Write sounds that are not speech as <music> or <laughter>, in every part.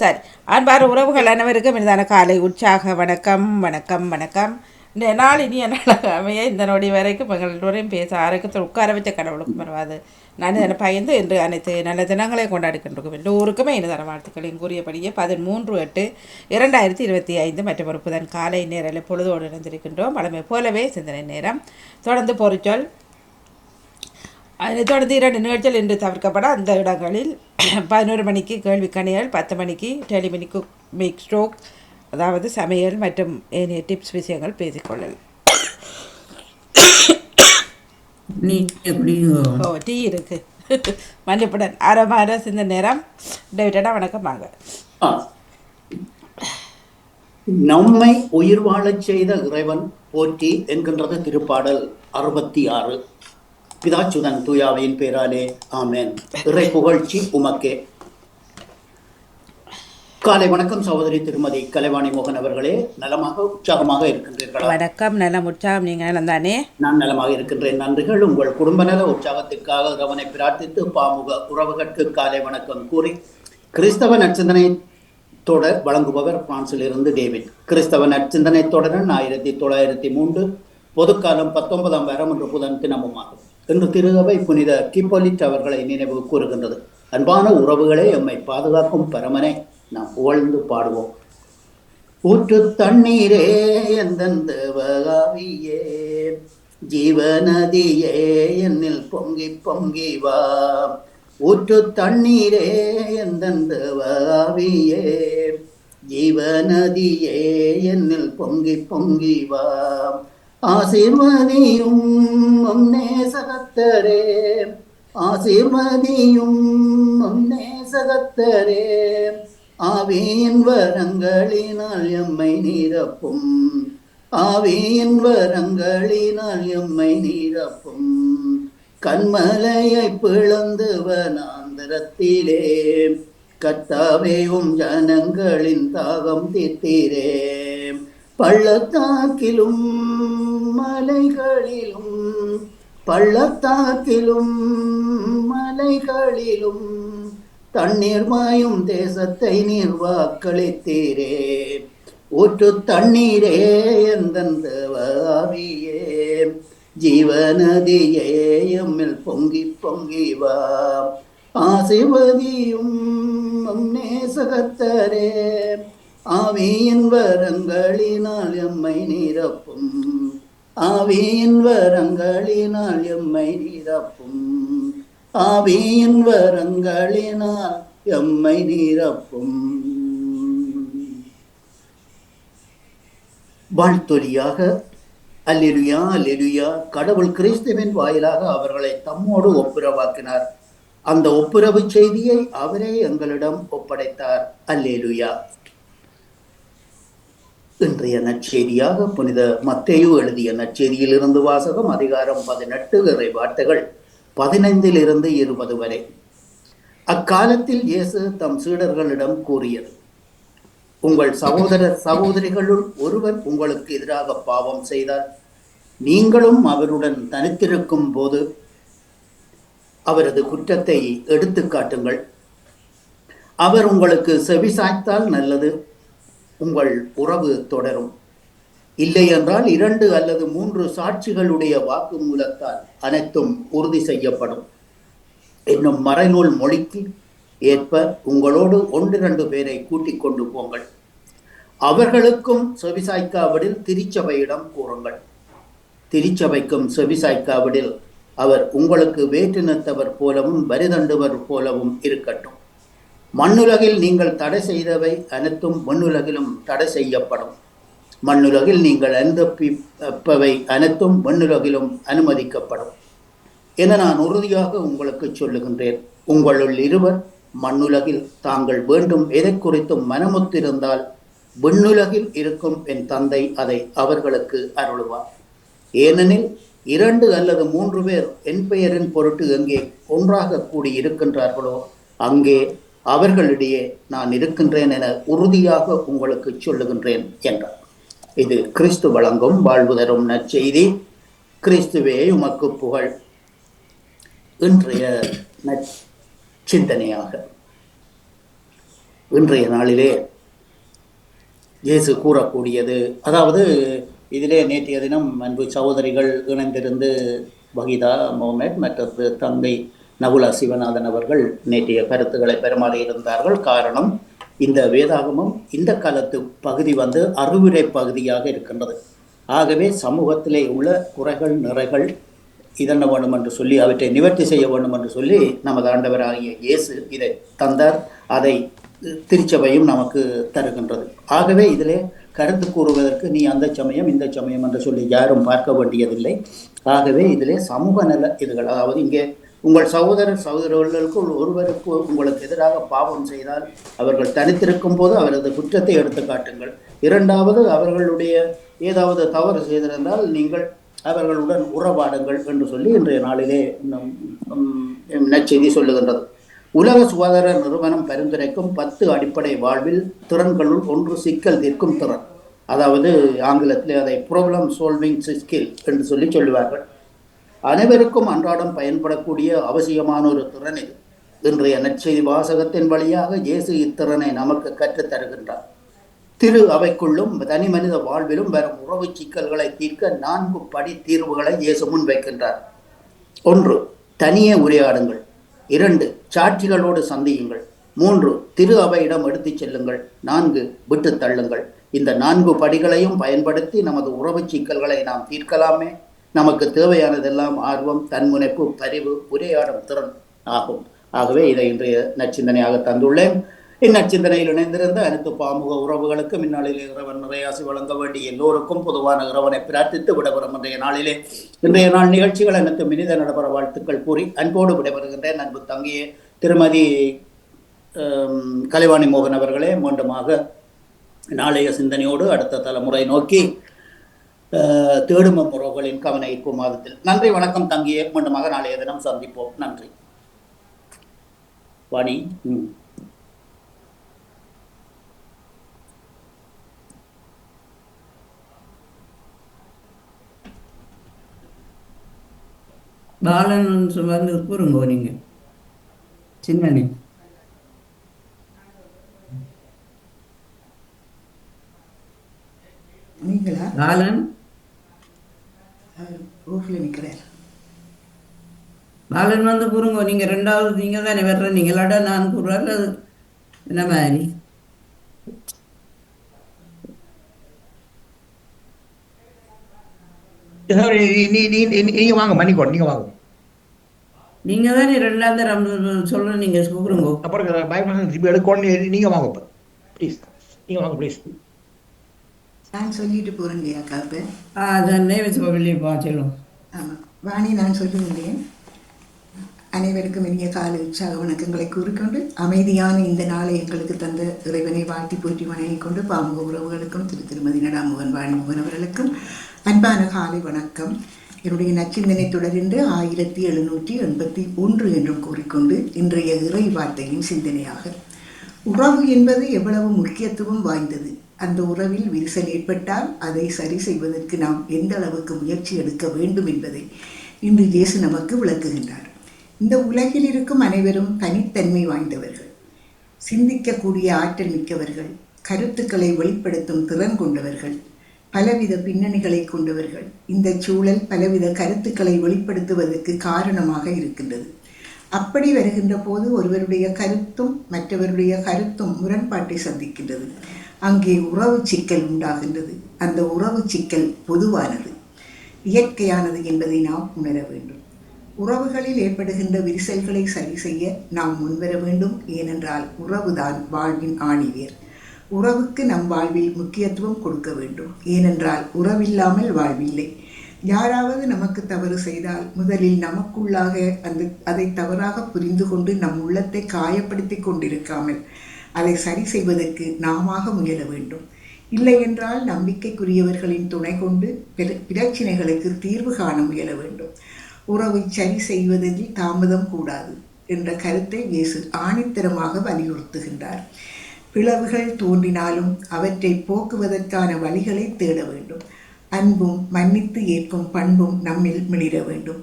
சரி. அன்பார் உறவுகள் அனைவருக்கும் இனிதான காலை உற்சாக வணக்கம் வணக்கம் வணக்கம். இந்த நாள் இனி என்னால் அமைய இந்த நொடி வரைக்கும் எங்கள் எல்லோரையும் பேச ஆரோக்கியத்தில் உட்கார வச்ச கடவுளுக்கும் வருவாது. நான் இதனை பயந்து இன்று அனைத்து நல்ல தினங்களை கொண்டாடுகின்றோம் எல்லோருக்குமே இனிதான வாழ்த்துக்களையும் கூறியபடியே பதிமூன்று எட்டு இரண்டாயிரத்தி இருபத்தி ஐந்து மற்றும் ஒரு புதன் காலை நேரில் பொழுதோடு இணைந்திருக்கின்றோம். பழமை போலவே சிந்தனை நேரம். தொடர்ந்து பொறிச்சொல் அதனைத் தொடர்ந்து இரண்டு நிகழ்ச்சிகள் இன்று தவிர்க்கப்பட அந்த இடங்களில் பதினோரு மணிக்கு கேள்வி கணிகள் பத்து மணிக்கு டெலிமினி குக் மேக் ஸ்ட்ரோக் அதாவது சமையல் மற்றும் ஏனைய டிப்ஸ் விஷயங்கள் பேசிக்கொள்ளல். ஓ டீ இருக்கு. மன்னிப்புடன். அரை சிந்த நேரம் டேவிட்டடா வணக்கம் வாங்க. நம்மை உயிர் வாழச் செய்த இறைவன் போற்றி என்கின்றது திருப்பாடல் அறுபத்தி ஆறு. பிதாச்சுதன் தூயாவையின் பேராலே ஆமென் இறை புகழ்ச்சி உமக்கே காலை வணக்கம் சகோதரி திருமதி கலைவாணி மோகன் அவர்களே நலமாக உற்சாகமாக இருக்கின்றீர்களா வணக்கம் நல்ல உற்சாகம் நீங்கள் நலம் தானே நான் நலமாக இருக்கின்றேன் நன்றிகள் உங்கள் குடும்ப நல உற்சாகத்திற்காக இறைவனை பிரார்த்தித்து பாமுக உறவுகளுக்கு காலை வணக்கம் கூறி கிறிஸ்தவ நற்சிந்தனை தொடர் வழங்குபவர் பிரான்சில் இருந்து டேவிட் கிறிஸ்தவ நற்சிந்தனை தொடரன் ஆயிரத்தி தொள்ளாயிரத்தி மூன்று பொதுக்காலம் பத்தொன்பதாம் வாரம் என்று புதன் தினமுமாகும் என்று திருகவை புனித கிப்பொலிட் அவர்களை நினைவு கூறுகின்றது. அன்பான உறவுகளே எம்மை பாதுகாக்கும் பரமனை நாம் புகழ்ந்து பாடுவோம். ஊற்று தண்ணீரே எந்தெந்த வகாவியே ஜீவநதியே என்னில் பொங்கி பொங்கி வா. ஊற்று தண்ணீரே எந்தெந்த வகாவியே ஜீவநதியே என்னில் பொங்கி பொங்கி வா. ஆசிர்வதியும் உம் நேசகத்தரே ஆசீர்வதியும் நேசகத்தரே ஆவியின் வரங்களினால் எம்மை நிரப்பும். ஆவியின் வரங்களினால் எம்மை நிரப்பும். கண்மலையை பிளந்து வனாந்தரத்திலே கத்தாவேவும் ஜனங்களின் தாகம் தித்திரே பள்ளத்தாக்கிலும் மலைகளிலும் பள்ளத்தாக்கிலும் மலைகளிலும் தண்ணீர் மாயும் தேசத்தை நீர் வாக்களித்தீரே. ஊற்று தண்ணீரே எந்தன் தேவாவியே ஜீவநதியே எம்மில் பொங்கி பொங்கி வா. ஆசிர்வதியும் நேசகத்தரே. ஆவியின் வரங்களினால் எம்மை நிரப்பும். ஆவியின் வரங்களினால் எம்மை நிரப்பும். ஆவியின் வரங்களினால் எம்மை நிரப்பும். வாழ்த்தொலியாக அல்லெலுயா அல்லெலுயா கடவுள் கிறிஸ்துவின் வாயிலாக அவர்களை தம்மோடு ஒப்புரவாக்கினார். அந்த ஒப்புரவு செய்தியை அவரே எங்களிடம் ஒப்படைத்தார். அல்லேலுயா. இன்றைய நற்செய்தியாக புனித மத்தேயு எழுதிய நற்செய்தியிலிருந்து வாசகம் அதிகாரம் பதினெட்டு இறை வார்த்தைகள் பதினைந்தில் இருந்து இருபது வரை. அக்காலத்தில் இயேசு தம் சீடர்களிடம் கூறியது உங்கள் சகோதரர் சகோதரிகளுள் ஒருவர் உங்களுக்கு எதிராக பாவம் செய்தார் நீங்களும் அவருடன் தனித்திருக்கும் போது அவரது குற்றத்தை எடுத்து காட்டுங்கள் அவர் உங்களுக்கு செவிசாய்த்தால் நல்லது உங்கள் உறவு தொடரும். இல்லை என்றால் இரண்டு அல்லது மூன்று சாட்சிகளுடைய வாக்குமூலத்தால் அனைத்தும் உறுதி செய்யப்படும். என்னும் மறைநூல் மொழிக்கு ஏற்ப உங்களோடு ஒன்றிரண்டு பேரை கூட்டிக் கொண்டு போங்கள். அவர்களுக்கும் செவிசாய்க்காவிடில் திருச்சபையிடம் கூறுங்கள். திருச்சபைக்கும் செவிசாய்க்காவிடில் அவர் உங்களுக்கு வேற்றினத்தவர் போலவும் வரிதண்டுவர் போலவும் இருக்கட்டும். மண்ணுலகில் நீங்கள் தடை செய்தவை அனைத்தும் மண்ணுலகிலும் தடை செய்யப்படும். மண்ணுலகில் நீங்கள் அனுப்பவை அனைத்தும் மண்ணுலகிலும் அனுமதிக்கப்படும். என நான் உறுதியாக உங்களுக்கு சொல்லுகின்றேன். உங்களுள் இருவர் மண்ணுலகில் தாங்கள் வேண்டும் எதை குறித்தும் மனமுத்திருந்தால் விண்ணுலகில் இருக்கும் என் தந்தை அதை அவர்களுக்கு அருளுவார். ஏனெனில் இரண்டு அல்லது மூன்று பேர் என் பெயரின் பொருட்டு எங்கே ஒன்றாக கூடி இருக்கின்றார்களோ அங்கே அவர்களிடையே நான் இருக்கின்றேன் என உறுதியாக உங்களுக்கு சொல்லுகின்றேன் என்றார். இது கிறிஸ்து வழங்கும் வாழ்வு தரும் நற்செய்தி. கிறிஸ்துவே உமக்கு புகழ். இன்றைய சிந்தனையாக. இன்றைய நாளிலே இயேசு கூறக்கூடியது அதாவது இதிலே நேற்றைய தினம் அன்பு சகோதரிகள் இணைந்திருந்து வகிதா முகமது மற்றது தந்தை நகுலா சிவநாதன் அவர்கள் நேற்றைய கருத்துக்களை பெருமாறியிருந்தார்கள் காரணம் இந்த வேதாகமம் இந்த காலத்து பகுதி வந்து அறிவுரை பகுதியாக இருக்கின்றது. ஆகவே சமூகத்திலே உள்ள குறைகள் நிறைகள் இதென்ன வேண்டும் என்று சொல்லி அவற்றை நிவர்த்தி செய்ய வேண்டும் என்று சொல்லி நமது ஆண்டவராகிய இயேசு இதை தந்தார். அதை திருச்சபையும் நமக்கு தருகின்றது. ஆகவே இதிலே கருத்து கூறுவதற்கு நீ அந்த சமயம் இந்த சமயம் என்று சொல்லி யாரும் பார்க்க வேண்டியதில்லை. ஆகவே இதிலே சமூக நல இதுகள் அதாவது இங்கே உங்கள் சகோதரர் சகோதரர்களுக்கும் ஒருவருக்கு உங்களுக்கு எதிராக பாவம் செய்தால் அவர்கள் தனித்திருக்கும் போது அவரது குற்றத்தை எடுத்து காட்டுங்கள். இரண்டாவது அவர்களுடைய ஏதாவது தவறு செய்திருந்தால் நீங்கள் அவர்களுடன் உறவாடுங்கள் என்று சொல்லி இன்றைய நாளிலே நம், சொல்லுகின்றது. உலக சுகாதார நிறுவனம் பரிந்துரைக்கும் பத்து அடிப்படை வாழ்வில் திறன்களுள் ஒன்று சிக்கல் தீர்க்கும் திறன். அதாவது ஆங்கிலத்தில் அதை ப்ராப்ளம் சால்விங் ஸ்கில் என்று சொல்லி சொல்லுவார்கள். அனைவருக்கும் அன்றாடம் பயன்படக்கூடிய அவசியமான ஒரு திறன் இது. இன்றைய நற்செய்தி வாசகத்தின் வழியாக இயேசு இத்திறனை நமக்கு கற்றுத் தருகின்றார் திரு அவைக்குள்ளும் தனி மனித வாழ்விலும் வரும் உறவு சிக்கல்களை தீர்க்க நான்கு படி தீர்வுகளை இயேசு முன்வைக்கின்றார். ஒன்று தனியே உரையாடுங்கள். இரண்டு சாட்சிகளோடு சந்தியுங்கள். மூன்று திரு அவையிடம் எடுத்துச் செல்லுங்கள். நான்கு விட்டு தள்ளுங்கள். இந்த நான்கு படிகளையும் பயன்படுத்தி நமது உறவு சிக்கல்களை நாம் தீர்க்கலாமே. நமக்கு தேவையானதெல்லாம் ஆர்வம் தன்முனைப்பு பரிவு உரையாடும் திறன் ஆகும். ஆகவே இதை இன்றைய நச்சிந்தனையாக தந்துள்ளேன். இந்நச்சிந்தனையில் இணைந்திருந்த அனைத்து பாமுக உறவுகளுக்கும் இந்நாளிலே இறைவன் நிறையாசி வழங்க வேண்டிய எல்லோருக்கும் பொதுவான இறைவனை பிரார்த்தித்து விடைபெறும் இன்றைய நாளிலே. இன்றைய நாள் நிகழ்ச்சிகள் அனைத்து மினித நடைபெற வாழ்த்துக்கள் கூறி அன்போடு விடைபெறுகின்றேன். அன்பு தங்கிய திருமதி கலைவாணி மோகன் அவர்களே. மீண்டுமாக நாளைய சிந்தனையோடு அடுத்த தலைமுறை நோக்கி அஹ், தேடும் உறவுகளின் கவன ஈர்ப்பு மாதத்தில். நன்றி வணக்கம் தங்கியே. மீண்டுமாக நாளைய தினம் சந்திப்போம். நன்றி. வாணி பாலன் வந்து கூறுங்கோ நீங்க. சின்னனி நீங்களா பாலன்? பாலன் வந்து கூறுங்கோ நீங்க ரெண்டாவது நீங்க தானே வர்ற நீங்களாட நான் கூறுறாரு அது? என்ன மாதிரி? சார், நீ- நீ- நீ- நீ- நீங்க வாங்க மன்னிக்கோ நீங்க வாங்க. நீங்க தானே ரெண்டாவது சொல்ற நீங்க கூறுங்கோ அப்புறம் பயப்பட இப்போ எடுக்கணும் நீங்க வாங்க இப்போ. ப்ளீஸ் நீங்க வாங்க ப்ளீஸ் நான் சொல்லிட்டு போகிறேன் இல்லையா காப்பு ஆ அதன்னே வெளியே பா சொல்லுவோம் ஆமாம் வாணி நான் சொல்லுகின்றேன் அனைவருக்கும் இனிய கால உற்சாக வணக்கங்களை கூறிக்கொண்டு அமைதியான இந்த நாளை எங்களுக்கு தந்த இறைவனை வாழ்த்தி போற்றி வணங்கிக் கொண்டு பாமுக உறவுகளுக்கும் திரு திருமதி நடாமுகன் வாணிமுகன் அவர்களுக்கும் அன்பான காலை வணக்கம். என்னுடைய நச்சிந்தனை தொடர்ந்து ஆயிரத்தி எழுநூற்றி எண்பத்தி ஒன்று என்றும் கூறிக்கொண்டு இன்றைய இறை வார்த்தையின் சிந்தனையாக. உறவு என்பது எவ்வளவு முக்கியத்துவம் வாய்ந்தது. அந்த உறவில் விரிசல் ஏற்பட்டால் அதை சரி செய்வதற்கு நாம் எந்த அளவுக்கு முயற்சி எடுக்க வேண்டும் என்பதை இன்று இயேசு நமக்கு விளக்குகின்றார். இந்த உலகில் இருக்கும் அனைவரும் தனித்தன்மை வாய்ந்தவர்கள். சிந்திக்கக்கூடிய ஆற்றல் மிக்கவர்கள் கருத்துக்களை வெளிப்படுத்தும் திறன் கொண்டவர்கள் பலவித பின்னணிகளை கொண்டவர்கள். இந்த சூழல் பலவித கருத்துக்களை வெளிப்படுத்துவதற்கு காரணமாக இருக்கின்றது. அப்படி வருகின்ற போது ஒருவருடைய கருத்தும் மற்றவருடைய கருத்தும் முரண்பாட்டை சந்திக்கின்றது. அங்கே உறவு சிக்கல் உண்டாகின்றது. அந்த உறவு சிக்கல் பொதுவானது. இயற்கையானது என்பதை நாம் உணர வேண்டும். உறவுகளில் ஏற்படுகின்ற விரிசல்களை சரி செய்ய நாம் முன்வர வேண்டும். ஏனென்றால் உறவுதான் வாழ்வின் ஆணிவேர். உறவுக்கு நம் வாழ்வில் முக்கியத்துவம் கொடுக்க வேண்டும். ஏனென்றால் உறவில்லாமல் வாழ்வில்லை. யாராவது நமக்கு தவறு செய்தால் முதலில் நமக்குள்ளாக அந்த அதை தவறாக புரிந்து கொண்டு நம் உள்ளத்தை காயப்படுத்தி கொண்டிருக்காமல் அதை சரி செய்வதற்கு நாமாக முயல வேண்டும். இல்லை என்றால் நம்பிக்கைக்குரியவர்களின் துணை கொண்டு பிரச்சினைகளுக்கு தீர்வு காண முயல வேண்டும். உறவை சரி செய்வதில் தாமதம் கூடாது என்ற கருத்தை இயேசு ஆணித்தரமாக வலியுறுத்துகின்றார். பிளவுகள் தோன்றினாலும் அவற்றை போக்குவதற்கான வழிகளை தேட வேண்டும். அன்பும் மன்னித்து ஏற்கும் பண்பும் நம்மில் மிளிர வேண்டும்.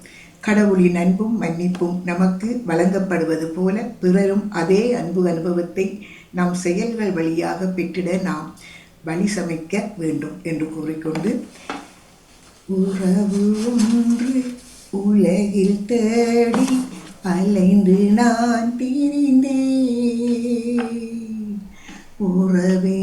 கடவுளின் அன்பும் மன்னிப்பும் நமக்கு வழங்கப்படுவது போல பிறரும் அதே அன்பு அனுபவத்தை நம் செயல்கள் வழியாக பெற்றிட நாம் வழி சமைக்க வேண்டும் என்று கூறிக்கொண்டு உறவு ஒன்று உலகில் தேடி அலைந்து நான் திரிந்தேன் உறவே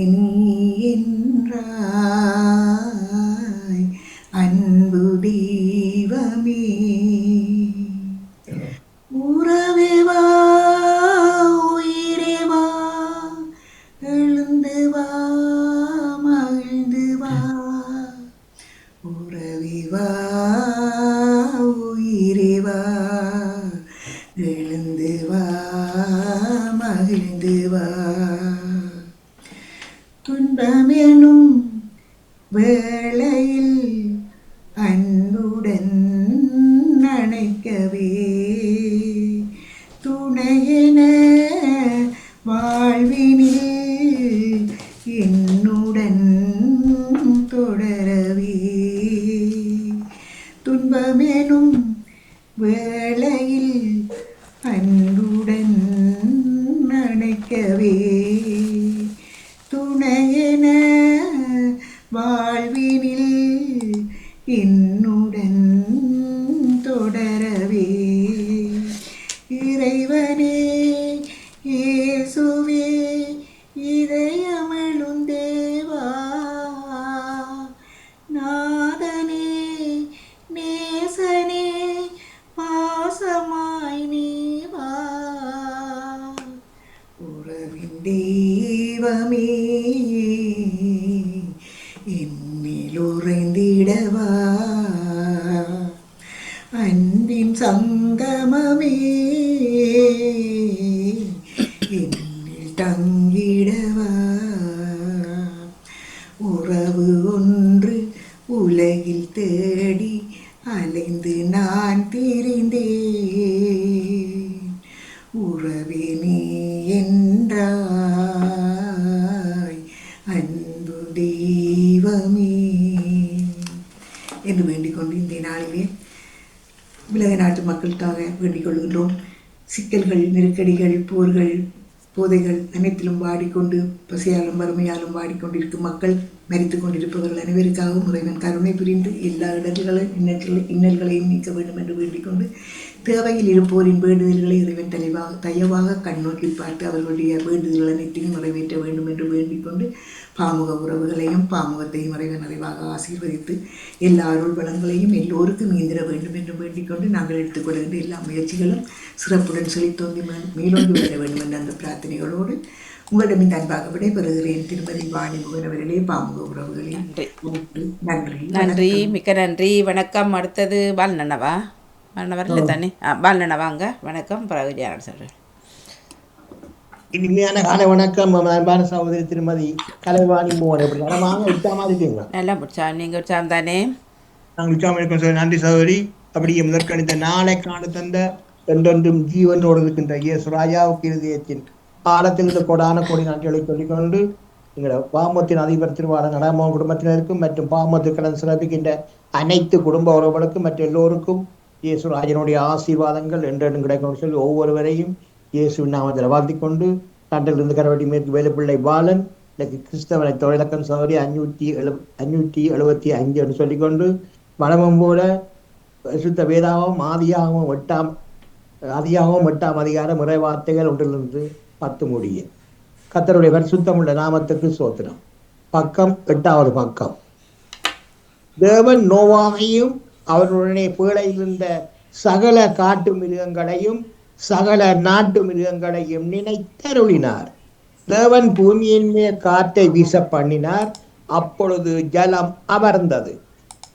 கொண்டிருக்கும் மக்கள் மறித்து கொண்டிருப்பவர்கள் அனைவருக்காகவும் இறைவன் கருணை புரிந்து எல்லா இடர்களையும் இன்னல்களை இன்னல்களையும் நீக்க வேண்டும் என்று வேண்டிக்கொண்டு தேவையில் இருப்போரின் வேண்டுதல்களை இறைவன் தெளிவாக தயவாக கண்ணோக்கி பார்த்து அவர்களுடைய வேண்டுதல்கள் அனைத்தையும் நிறைவேற்ற வேண்டும் என்று வேண்டிக்கொண்டு பாமுக உறவுகளையும் பாமுகத்தையும் இறைவன் நிறைவாக ஆசீர்வதித்து எல்லா அருள் வளங்களையும் எல்லோருக்கும் ஈந்திர வேண்டும் என்று வேண்டிக்கொண்டு நாங்கள் எடுத்துக்கொள்கின்ற எல்லா முயற்சிகளும் சிறப்புடன் செழித்தோங்கி மேலோங்கி வர வேண்டும் என்ற அந்த பிரார்த்தனைகளோடு உங்களிடம் அன்பாக விடைபெறுகிறேன். திருமதி வாணி முகனவர்களே பாமுக உறவுகளே. நன்றி. நன்றி. நன்றி மிக்க நன்றி. வணக்கம். அடுத்தது பாலனவா பாலனவர் இல்லை தானே? ஆ பாலனவாங்க வணக்கம். பிறகு சொல்கிறேன் இனிமையான காலை வணக்கம் அன்பான சகோதரி திருமதி கலைவாணி மோகன். எப்படி? நலமாக உற்சாகமாக இருக்கீங்களா? நல்லா முடிச்சா நீங்கள் உற்சாகம் தானே? நாங்கள் உற்சாகம் இருக்கோம் சார் நன்றி சகோதரி. அப்படியே முதற்கணித்த நாளை காண தந்த என்றென்றும் ஜீவனோடு இருக்கின்ற இயேசு ராஜாவுக்கு இருதயத்தின் காலத்திலிருந்து கொடான கோடி நன்றிகளை சொல்லிக்கொண்டு எங்களோட பாமத்தின் அதிபர் திருவாளர் நடமோகன் குடும்பத்தினருக்கும் மற்றும் பாமத்து கடன் சிறப்பிக்கின்ற அனைத்து குடும்ப உறவுகளுக்கும் மற்ற எல்லோருக்கும் இயேசு ராஜனுடைய ஆசீர்வாதங்கள் என்றென்றும் கிடைக்கும் சொல்லி ஒவ்வொருவரையும் இயேசு நாமத்தில் வாழ்த்தி கொண்டு கண்டிலிருந்து கரவட்டி மேற்கு வேலுப்பிள்ளை பாலன் இன்னைக்கு கிறிஸ்தவனை தொழிலக்கம் சௌரி அஞ்சூற்றி எழு அஞ்சூற்றி எழுபத்தி அஞ்சு என்று சொல்லிக்கொண்டு வளமும் போல சுத்த வேதாவும் ஆதியாகவும் எட்டாம் ஆதியாகவும் எட்டாம் அதிகாரம் முறை வார்த்தைகள் ஒன்றிலிருந்து பத்து முடிய. கத்தருடைய பரிசுத்தமுள்ள நாமத்துக்கு சோத்திரம். பக்கம் எட்டாவது பக்கம். தேவன் நோவாமையும் அவருடனே பேழையில் இருந்த சகல காட்டு மிருகங்களையும் சகல நாட்டு மிருகங்களையும் நினைத்தருளினார். தேவன் பூமியின் மேல் காற்றை வீச பண்ணினார் அப்பொழுது ஜலம் அமர்ந்தது.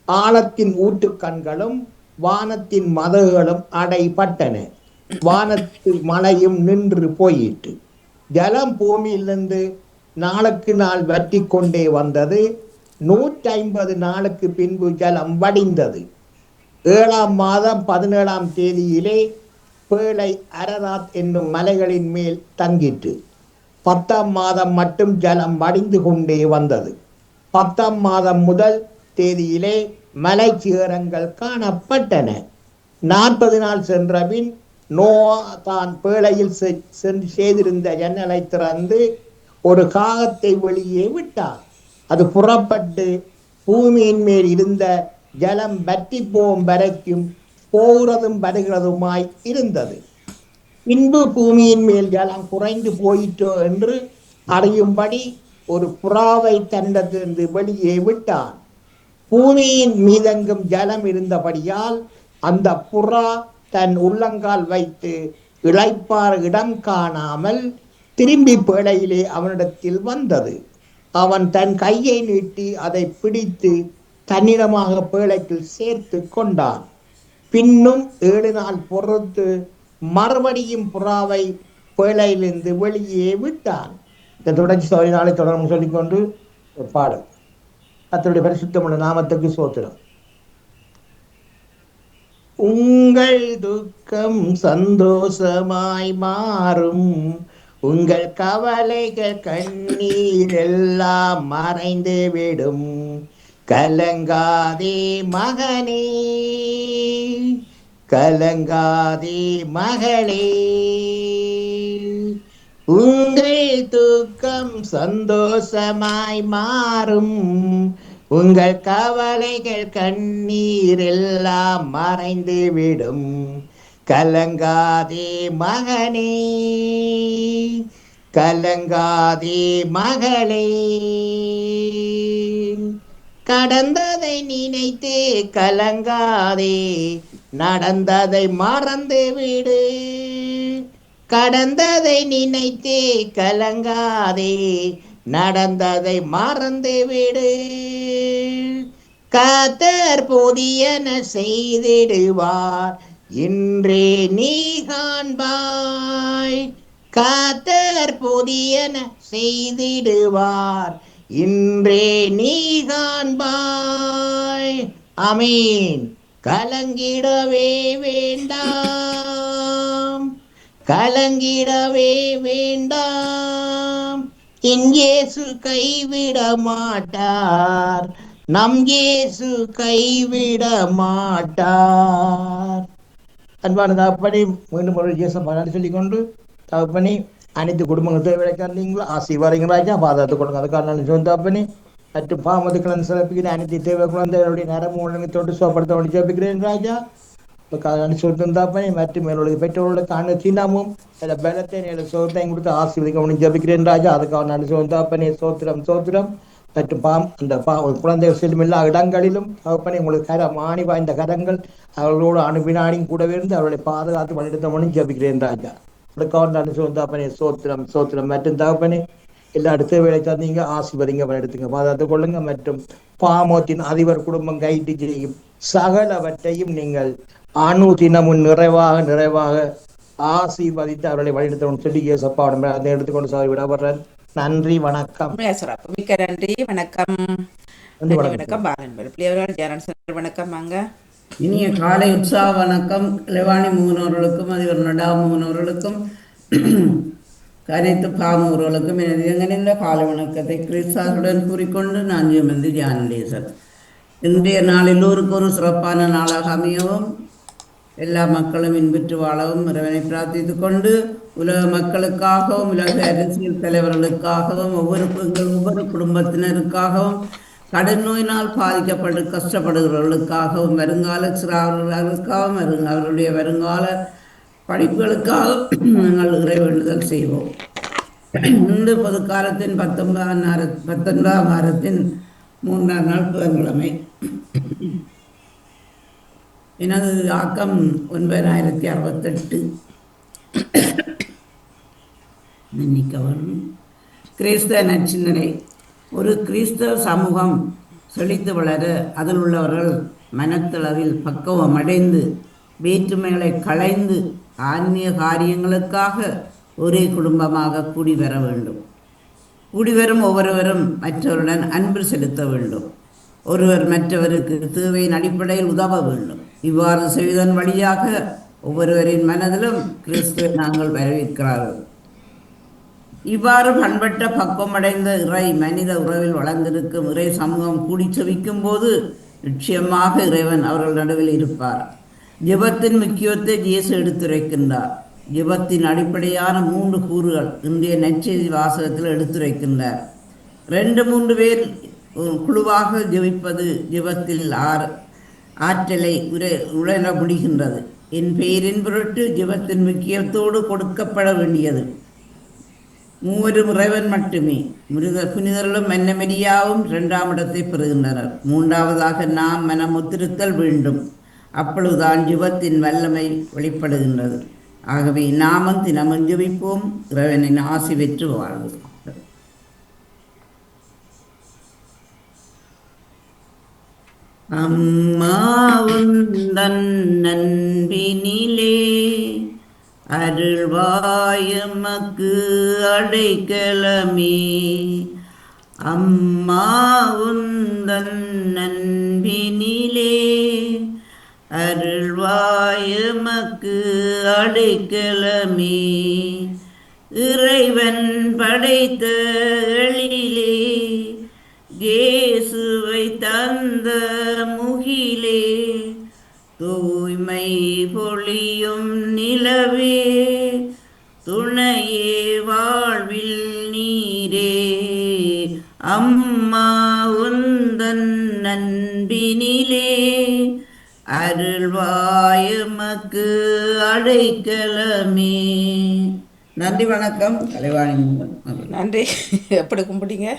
ஆழத்தின் ஊற்றுக்கண்களும் வானத்தின் மதகுகளும் அடைபட்டன. வானத்தில் மழையும் நின்று போயிற்று. ஜலம் பூமியிலிருந்து நாளுக்கு நாள் வற்றி கொண்டே வந்தது. நூற்றி ஐம்பது நாளுக்கு பின்பு ஜலம் வடிந்தது. ஏழாம் மாதம் பதினேழாம் தேதியிலே பேழை அரராத் என்னும் மலைகளின் மேல் தங்கிற்று. பத்தாம் மாதம் மட்டும் ஜலம் வடிந்து கொண்டே வந்தது. பத்தாம் மாதம் முதல் தேதியிலே மலை சிகரங்கள் காணப்பட்டன. நாற்பது நாள் சென்றபின் நோவா தான் பேழையில் செ- சென்று செய்திருந்த ஜன்னலை திறந்து ஒரு காகத்தை வெளியே விட்டார். அது புறப்பட்டு பூமியின் மேல் இருந்த ஜலம் வற்றி போகும் வரைக்கும் போகிறதும் வருகிறதுமாய் இருந்தது. பின்பு பூமியின் மேல் ஜலம் குறைந்து போயிற்றோ என்று அறியும்படி ஒரு புறாவை தண்டத்திலிருந்து வெளியே விட்டான் பூமியின் மீதெங்கும் ஜலம் இருந்தபடியால் அந்த புறா தன் உள்ளங்கால் வைத்து இழைப்பார் இடம் காணாமல் திரும்பி பேழையிலே அவனிடத்தில் வந்தது. அவன் தன் கையை நீட்டி அதை பிடித்து தன்னிடமாக பேழைக்குள் சேர்த்து கொண்டான். பின்னும் ஏழு நாள் பொறுத்து மறுபடியும் புறாவை பேழையிலிருந்து வெளியே விட்டான். இந்த தொடர்ச்சி சோழி நாளை தொடர்ந்து சொல்லிக்கொண்டு பாடும் பாடல். அத்தனுடைய பரிசுத்தமுள்ள நாமத்துக்கு சோத்திரம். உங்கள் துக்கம் சந்தோஷமாய் மாறும். உங்கள் கவலைகள் கண்ணீர் எல்லாம் மறைந்து விடும். கலங்காதே மகனே கலங்காதே மகளே. உங்கள் துக்கம் சந்தோஷமாய் மாறும். உங்கள் கவலைகள் கண்ணீர் எல்லாம் மறைந்து விடும் கலங்காதே மகனே கலங்காதே மகளே. கடந்ததை நினைத்து கலங்காதே நடந்ததை மறந்து விடு கடந்ததை நினைத்தே கலங்காதே நடந்ததை மறந்து விடு. காத்தர் புதியன செய்திடுவார். இன்றே நீ காண்பாய். காத்தர் புதியன செய்திடுவார். இன்றே நீ காண்பாய். அமீன் கலங்கிடவே வேண்டாம். கலங்கிடவே வேண்டாம். என் இயேசு கைவிட மாட்டார் நம் இயேசு கைவிட மாட்டார் அன்பான தகப்பனி மீண்டும் ஒரு இயேசு பாராட்டி சொல்லிக்கொண்டு தகப்பனி அனைத்து குடும்பங்கள் தேவைக்காரீங்களோ ஆசீர்வாதங்கள் ராஜா பாதத்தை கொடுங்க. அதுக்காக நான் சொந்த தகப்பனி. மற்றும் பாமதுக்களன் சிறப்பிக்கிற அனைத்து தேவை குழந்தைகளுடைய நரம்பு ஒழுங்கத்தோடு சோப்படுத்த வேண்டி ஜெபிக்கிறேன் ராஜா. சொல்லிருந்தாப்பனே மற்றும் என்னுடைய பெற்றோர்களுக்கான சின்னமும் சில பலத்தை நில சோத்தையும் கொடுத்து ஆசீர்வதிக்க முடியும் ஜபிக்கிறேன் ராஜா அதுக்காக நான் சொந்தாப்பனே சோத்திரம் சோத்திரம் மற்றும் பாம் அந்த பா குழந்தைகள் செல்லும் எல்லா இடங்களிலும் தகப்பனே உங்களுக்கு கர மாணி வாய்ந்த கரங்கள் அவர்களோடு அனுப்பினாடியும் கூடவே இருந்து அவர்களை பாதுகாத்து வழிநடத்த ஜபிக்கிறேன் ராஜா அதுக்காக நான் சொந்தாப்பனே சோத்திரம் சோத்திரம் மற்றும் தகப்பனே எல்லா இடத்து வேலை தந்தீங்க ஆசீர்வதிங்க வழிநடத்துங்க பாதுகாத்துக் கொள்ளுங்க மற்றும் பாமோத்தின் அதிபர் குடும்பம் கைட்டு செய்யும் சகலவற்றையும் நீங்கள் அணு தினமும் நிறைவாக நிறைவாக ஆசீர்வதித்து அவர்களை வழிநடத்தணும் சொல்லி ஏசப்பாடும் அதை எடுத்துக்கொண்டு சாரி விடப்படுறேன் நன்றி வணக்கம். மிக்க நன்றி வணக்கம். நன்றி வணக்கம். பாலன் பிள்ளையவர்கள் வணக்கம். வாங்க. இனிய காலை உற்சாக வணக்கம். லெவானி மூனவர்களுக்கும் அதிபர் நடா மூனவர்களுக்கும் கரைத்து பாமூர்களுக்கும் எனது காலை வணக்கத்தை கிறிஸ்தாருடன் கூறிக்கொண்டு நான் ஜெமந்தி ஜானடேசன் இன்றைய நாள் எல்லோருக்கும் ஒரு சிறப்பான நாளாக அமையவும் எல்லா மக்களும் இன்புற்று வாழவும் இறைவனை பிரார்த்தித்துக் கொண்டு உலக மக்களுக்காகவும் உலக அரசியல் தலைவர்களுக்காகவும் ஒவ்வொரு எங்கள் ஒவ்வொரு குடும்பத்தினருக்காகவும் கடன் நோயினால் பாதிக்கப்பட்டு கஷ்டப்படுகிறவர்களுக்காகவும் வருங்கால சிறார்களுக்காகவும் அவர்களுடைய அவருடைய வருங்கால படிப்புகளுக்காக நாங்கள் இறைவேண்டுதல் செய்வோம். இன்று பொதுக்காலத்தின் பத்தொன்பதாம் நார பத்தொன்பதாம் வாரத்தின் மூன்றாம் நாள் புதன்கிழமை. எனது ஆக்கம் ஒன்பதாயிரத்தி அறுபத்தெட்டு. மன்னிக்கவும் கிறிஸ்தவ நச்சிந்தனை ஒரு கிறிஸ்தவ சமூகம் செழித்து வளர அதில் உள்ளவர்கள் மனத்தளவில் பக்குவம் அடைந்து வேற்றுமைகளை களைந்து ஆன்மீக காரியங்களுக்காக ஒரே குடும்பமாக கூடி வர வேண்டும். கூடி வரும் ஒவ்வொருவரும் மற்றவருடன் அன்பு செலுத்த வேண்டும். ஒருவர் மற்றவருக்கு தேவையின் அடிப்படையில் உதவ வேண்டும். இவ்வாறு செய்வதன் வழியாக ஒவ்வொருவரின் மனதிலும் கிறிஸ்துவை நாங்கள் வரவேற்கிறார்கள். இவ்வாறு பண்பட்ட பக்குவமடைந்த இறை மனித உறவில் வளர்ந்திருக்கும் இறை சமூகம் கூடி செவிக்கும் போது நிச்சயமாக இறைவன் அவர்கள் நடுவில் இருப்பார். ஜெபத்தின் முக்கியத்தை இயேசு எடுத்துரைக்கின்றார். ஜெபத்தின் அடிப்படையான மூன்று கூறுகள் இன்றைய நற்செய்தி வாசகத்தில் எடுத்துரைக்கின்றார். ரெண்டு மூன்று பேர் குழுவாக ஜபிப்பது ஜபத்தில் ஆறு ஆற்றலை உரை உணர முடிகின்றது என் பெயரின் பொருட்டு ஜெபத்தின் முக்கியத்தோடு கொடுக்கப்பட வேண்டியது. மூவரும் இறைவன் மட்டுமே. முருக புனிதர்களும் மன்னமெரியாவும் இரண்டாம் இடத்தை பெறுகின்றனர். மூன்றாவதாக நாம் மனமுத்திருத்தல் வேண்டும். அப்பொழுதுதான் ஜிவத்தின் வல்லமை வெளிப்படுகின்றது. ஆகவே நாமும் தினமும் ஜபிப்போம். இறைவனின் ஆசி பெற்று வாழ்வோம். அம்மாவும் நண்பினிலே அருள்வாயமக்கு அடைக்கலமே. அம்மாவும் நண்பினிலே அருள்வாயமக்கு அடைக்கலமே. இறைவன் படைத்த எழிலே இயேசுவை தந்த முகிலே தூய்மை பொழியும் நிலவே துணையே வாழ்வில் நீரே. அம்மா உந்தன் நண்பினிலே அருள்வாயமக்கு அடைக்கலமே. நன்றி வணக்கம். கலைவாணி நன்றி. எப்படி கும்பிட்டீங்க?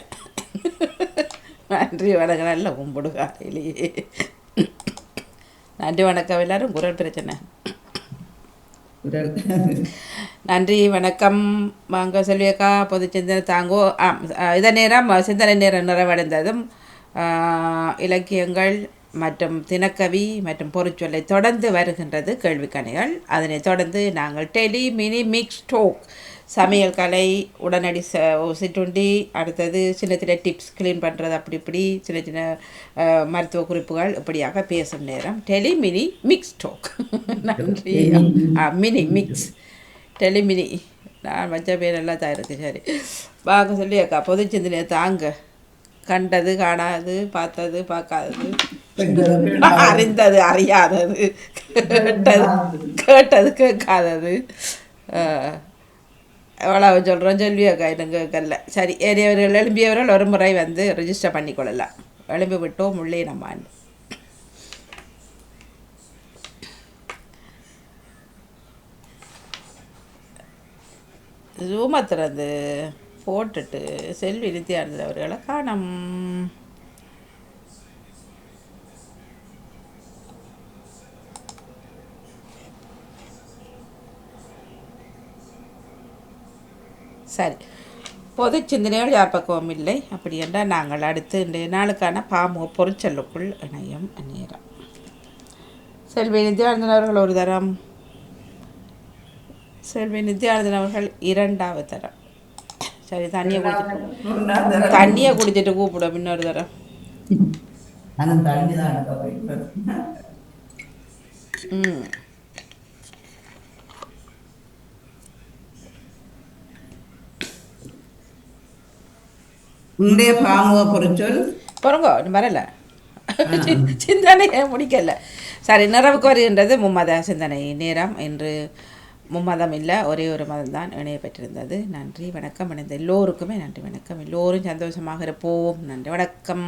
நன்றி வணக்கம். நல்ல கும்பிடு காலையிலேயே நன்றி வணக்கம். எல்லாரும் குரல் பிரச்சனை. நன்றி வணக்கம். வாங்க செல்வியக்கா பொது சிந்தனை தாங்கோ. இத நேரம் சிந்தனை நேரம் நிறைவடைந்ததும் இலக்கியங்கள் மற்றும் தினக்கவி மற்றும் பொருட்சொல்லை தொடர்ந்து வருகின்றது கேள்விக்கணிகள். அதனைத் தொடர்ந்து நாங்கள் டெலி மினி மிக்ஸ் டோக் சமையல் கலை உடனடி ச சிற்றுண்டி அடுத்தது சின்ன சின்ன டிப்ஸ் க்ளீன் பண்ணுறது அப்படி இப்படி சின்ன சின்ன மருத்துவ குறிப்புகள் இப்படியாக பேசும் நேரம். டெலி மினி மிக்ஸ் டோக் நன்றி. ஆ, மினி மிக்ஸ் டெலிமினி நான் வச்ச பேர் எல்லாம் தான் சரி. வாங்க சொல்லி அக்கா பொது சிந்தனையை தாங்க. கண்டது காணாதது பார்த்தது பார்க்காதது. <laughs> அறிந்தது அறியாதது. கேட்டது கேட்டது கேட்காதது. எவ்வளவு சொல்கிறோம் சொல்லி அக்கா இன்னும் சரி ஏறியவர்கள் எழும்பியவர்கள் ஒரு முறை வந்து ரெஜிஸ்டர் பண்ணிக்கொள்ளலாம். எழும்பி விட்டோம் உள்ளே நம்ம ஆண்டு. ஜூமை திறந்து போட்டுட்டு செல்வி நித்யானந்த அவர்களை காணும். சரி. பொது சிந்தனைகள் யார் பக்கமும் இல்லை? அப்படி என்றால் நாங்கள் அடுத்து இன்றைய நாளுக்கான பாமு பொருட்சொல்லுக்குள் இணையும் நேரம். செல்வி நித்யானந்தன் அவர்கள் ஒரு தரம். செல்வி நித்யானந்தன் அவர்கள் இரண்டாவது தரம். சரி தண்ணியை குடிச்சிட்டு தண்ணியை குடிச்சிட்டு கூப்பிடும் இன்னொரு தரம். ம். இன்றைய பாமுக பொறிச்சொல் பொறுங்கோ இன்னும் வரல. <laughs> சிந்தனையை முடிக்கல? சரி நிறைவுக்கு வருகின்றது மும்மத சிந்தனை. நேரம் என்று மும்மதம் இல்லை ஒரே ஒரு மதம் தான் இணைய பெற்றிருந்தது. நன்றி வணக்கம் இணைந்த எல்லோருக்குமே நன்றி வணக்கம். எல்லோரும் சந்தோஷமாக இருப்போம். நன்றி வணக்கம்.